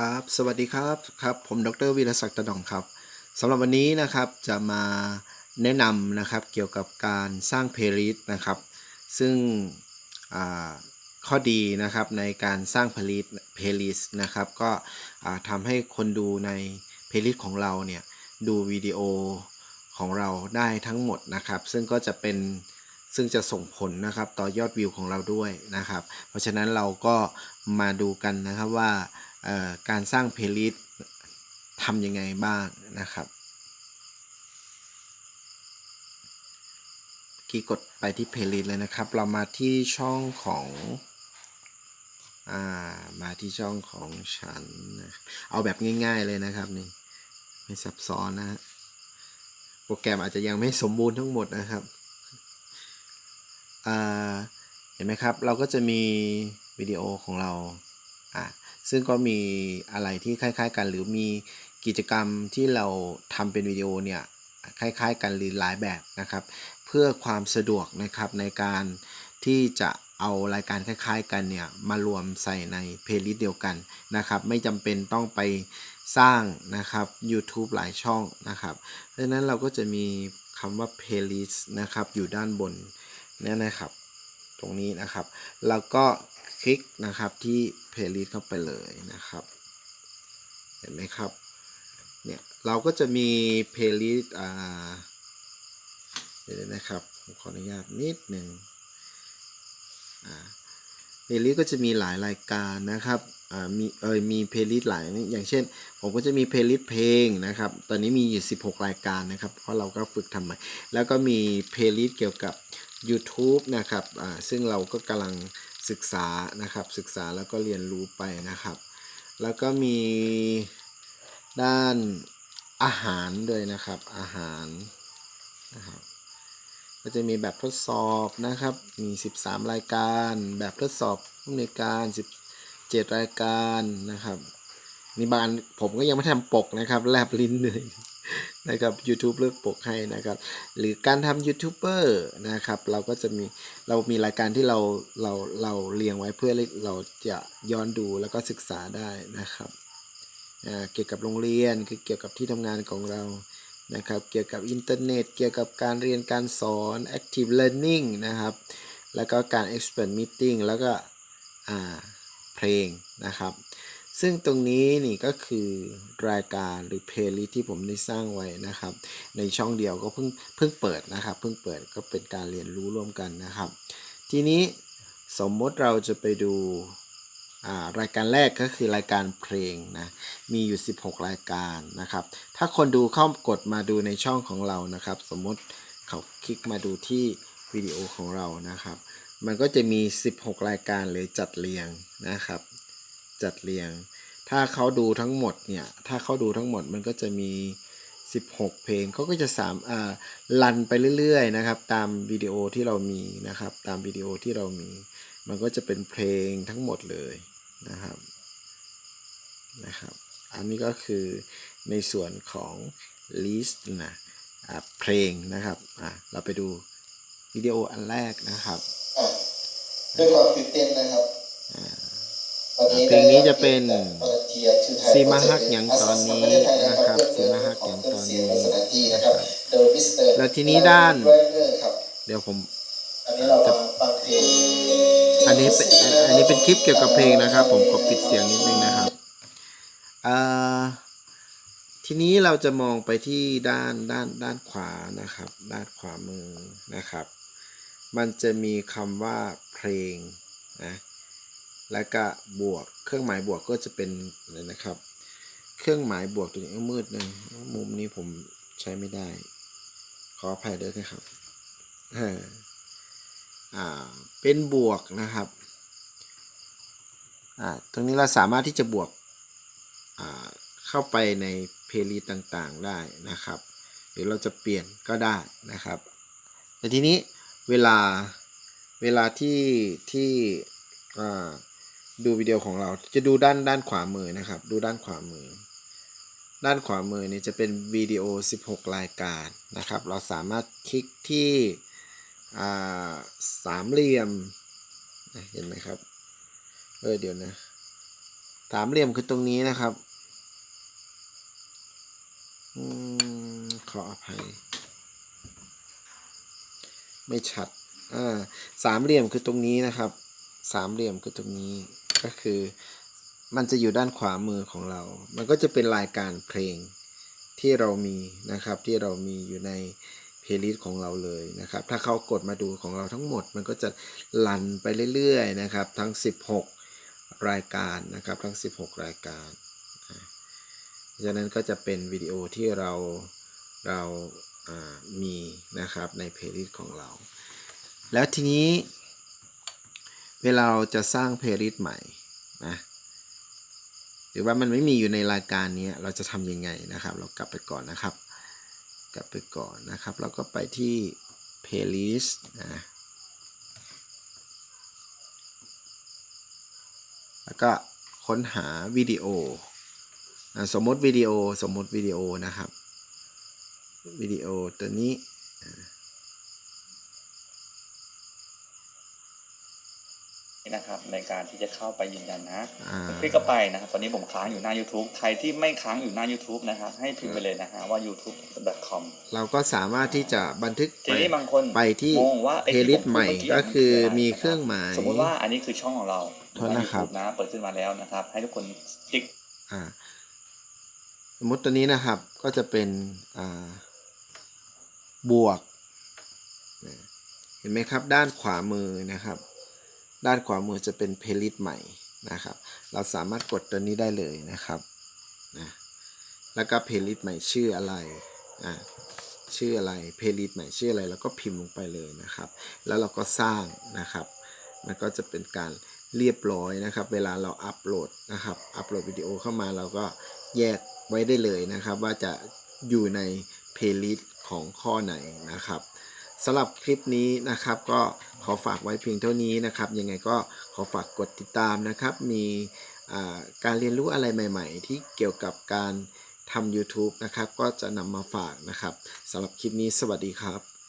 ครับ สวัสดีครับครับ ผมดรวีรศักดิ์ตะดองครับสำหรับวันนี้นะครับจะมาแนะนำนะครับเกี่ยวกับการสร้างเพลย์ลิสต์นะครับ ซึ่งข้อดีนะครับในการสร้างเพลย์ลิสต์เพลย์ลิสต์นะครับ ก็ทำให้คนดูในเพลย์ลิสต์ของเราเนี่ยดูวิดีโอของเราได้ทั้งหมดนะครับ ซึ่งก็จะเป็น ซึ่งจะส่งผลนะครับต่อยอดวิวของเราด้วยนะครับ เพราะฉะนั้นเราก็มาดูกันนะครับว่าการสร้างเพลย์ลิสต์ทำยังไงบ้างนะครับกี้กดไปที่เพลย์ลิสต์เลยนะครับ เรามาที่ช่องของอามาที่ช่องของฉันนะเอาแบบง่าย ๆเลยนะครับนี่ไม่ซับซ้อนนะฮะโปรแกรมอาจจะยังไม่สมบูรณ์ทั้งหมดนะครับ เห็นไหมครับ เราก็จะมีวิดีโอของเราอ่าซึ่งก็มีอะไรที่คล้าย ๆ กัน หรือมีกิจกรรมที่เราทำเป็นวิดีโอเนี่ยคล้าย ๆ กันหรือหลายแบบนะครับ เพื่อความสะดวกนะครับในการที่จะเอารายการคล้าย ๆ กันเนี่ยมารวมใส่ในเพลย์ลิสต์เดียวกันนะครับ ไม่จำเป็นต้องไปสร้างนะครับ YouTube หลายช่องนะครับ เพราะฉะนั้นเราก็จะมีคำว่า playlist นะครับ อยู่ด้านบน เนี่ยนะครับ ตรงนี้นะครับ แล้วก็คลิกนะครับที่ playlist เข้าไปเลยนะครับ เห็นไหมครับ เนี่ยเราก็จะมี playlist อ่าเดี๋ยวนะครับผมขออนุญาตนิดหนึ่งอ่า playlist ก็จะมีหลายรายการนะครับอ่ามีเออมี playlist หลายอย่างเช่น ผมก็จะมี playlist เพลงนะครับ ตอนนี้มีอยู่ 16 รายการนะครับ เพราะเราก็ฝึกทำใหม่แล้วก็มี playlist เกี่ยวกับ YouTube นะครับซึ่งเราก็กำลังศึกษานะครับ ศึกษาแล้วก็เรียนรู้ไปนะครับ แล้วก็มีด้านอาหารด้วยนะครับ อาหารนะครับก็จะมีแบบทดสอบนะครับ มี 13 รายการ แบบทดสอบผู้ในการ 17 รายการนะครับ นี่บานผมก็ยังไม่ทำปกนะครับแลบลิ้นเลยนะครับ YouTube เลือกปกให้นะครับ หรือการทำยูทูบเบอร์นะครับ เราก็จะมีเรามีรายการที่เราเราเราเรียงไว้เพื่อเราจะย้อนดูแล้วก็ศึกษาได้นะครับเกี่ยวกับโรงเรียนคือเกี่ยวกับที่ทำงานของเรานะครับ เกี่ยวกับอินเทอร์เน็ต เกี่ยวกับการเรียนการสอน active learning นะครับ แล้วก็การ expert meeting แล้วก็เพลงนะครับ ซึ่งตรงนี้นี่ก็คือรายการหรือเพลย์ลิสที่ผมได้สร้างไว้นะครับ ในช่องเดียวก็เพิ่งเพิ่งเปิดนะครับ เพิ่งเปิดก็เป็นการเรียนรู้ร่วมกันนะครับ ทีนี้สมมติเราจะไปดูอ่ารายการแรกก็คือรายการเพลงนะ มีอยู่ 16 รายการนะครับ ถ้าคนดูเข้ากดมาดูในช่องของเรานะครับ สมมติเขาคลิกมาดูที่วิดีโอของเรานะครับ มันก็จะมี 16 รายการเลยจัดเรียงนะครับ จัดเรียง ถ้าเขาดูทั้งหมดเนี่ย ถ้าเขาดูทั้งหมดมันก็จะมี 16 เพลงเขาก็จะสามอ่าลันไปเรื่อยๆนะครับ ตามวิดีโอที่เรามีนะครับ ตามวิดีโอที่เรามี มันก็จะเป็นเพลงทั้งหมดเลยนะครับนะครับ อันนี้ก็คือในส่วนของ list นะเพลงนะครับอ่าเราไปดูวิดีโออันแรกนะครับด้วยความตื่นเต้นนะครับ เพลงนี้จะเป็นได้รับกียรติจาก Volunteer to Thai ซีมาฮักหยังตอนนี้อาสาสมันะครับปเพื่อซีมาฮักหยังตอนนี้เพื่เสียงและสถานที่นะครับโดยมิสเตอร์แล้วทีนี้ด้านเรเนอร์ครับเดี๋ยวผมอันนี้เรามาฟังเพลงอันนี้เป็นอันอันนี้เป็นคลิปเกี่ยวกับเพลงนะครับ ผมขอปิดเสียงนิดนึงนะครับอ่าทีนี้เราจะมองไปที่ด้านด้านด้านขวานะครับ ด้านขวามือนะครับ มันจะมีคำว่าเพลงนะ แล้วก็บวก เครื่องหมายบวกก็จะเป็นอะไรนะครับ เครื่องหมายบวกตัวนี้มืดหนึงมุมนี้ผมใช้ไม่ได้ ขออภัยด้วยนะครับเอออ่าเป็นบวกนะครับอ่าตรงนี้เราสามารถที่จะบวกอ่าเข้าไปในเพลีต่างๆได้นะครับ หรือเราจะเปลี่ยนก็ได้นะครับ แต่ทีนี้เวลาเวลาที่ที่อ่า ดูวิดีโอของเราจะดูด้านด้านขวามือนะครับ ดูด้านขวามือ ด้านขวามือนี่จะเป็นวิดีโอ 16 รายการนะครับ เราสามารถคลิกที่สามเหลี่ยมเห็นไหมครับเออเดี๋ยวนะสามเหลี่ยมคือตรงนี้นะครับอขออภัย ไม่ชัดอ่าสามเหลี่ยมคือตรงนี้นะครับ สามเหลี่ยมคือตรงนี้ ก็คือ มันจะอยู่ด้านขวามือของเรา มันก็จะเป็นรายการเพลงที่เรามีนะครับที่เรามีอยู่ในเพลย์ลิสต์ของเราเลยนะครับ ถ้าเขากดมาดูของเราทั้งหมด มันก็จะลันไปเรื่อยๆนะครับ ทั้ง 16 รายการนะครับ ทั้ง 16 รายการอ่าเพราะฉะนั้นก็จะเป็นวิดีโอที่เราเราามีนะครับในเพลย์ลิสต์ของเรา แล้วทีนี้ เวลาเราจะสร้างเพลย์ลิสต์ใหม่นะหรือว่ามันไม่มีอยู่ในรายการนี้เราจะทำยังไงนะครับ เรากลับไปก่อนนะครับ กลับไปก่อนนะครับแล้วก็ไปที่ playlist นะแล้วก็ค้นหาวิดีโออะสมมติวิดีโอสมมติวิดีโอนะครับวิดีโอตัวนี้ นี่นะครับในการที่จะเข้าไปยืนยันนะอ่าคลิกเข้าไปนะครับตอนนี้ผมค้างอยู่หน้า YouTube ใครที่ไม่ค้างอยู่หน้า YouTube นะครับให้พิมพ์ไปเลยนะฮะว่า youtube.com เราก็สามารถที่จะบันทึกทีนี้บางคนไปที่งงว่าไอ้เพลที่ย์ลิสต์ผมพูดใหม่เมื่อกี้ก็คือมันคืออะไรมีเครื่องหมาย สมมุติว่าอันนี้คือช่องของเราโทษนะครับนะเปิดขึ้นมาแล้วนะครับ ให้ทุกคนคลิกอ่าสมมติตัวนี้นะครับก็จะเป็นอ่าบวกนะเห็นไหมครับด้านขวามือนะครับ ด้านขวามือจะเป็นเพลย์ลิสต์ใหม่นะครับ เราสามารถกดตัวนี้ได้เลยนะครับนะแล้วก็เพลย์ลิสต์ใหม่ชื่ออะไรอ่าชื่ออะไรเพลย์ลิสต์ใหม่ชื่ออะไรแล้วก็พิมพ์ลงไปเลยนะครับ แล้วเราก็สร้างนะครับ มันก็จะเป็นการเรียบร้อยนะครับ เวลาเราอัปโหลดนะครับ อัปโหลดวิดีโอเข้ามาเราก็แยกไว้ได้เลยนะครับ ว่าจะอยู่ในเพลย์ลิสต์ของข้อไหนนะครับ สำหรับคลิปนี้นะครับ ก็ขอฝากไว้เพียงเท่านี้นะครับ ยังไงก็ขอฝากกดติดตามนะครับ มีการเรียนรู้อะไรใหม่ ๆ ที่เกี่ยวกับการทำ YouTube นะครับ ก็จะนำมาฝากนะครับสำหรับคลิปนี้สวัสดีครับ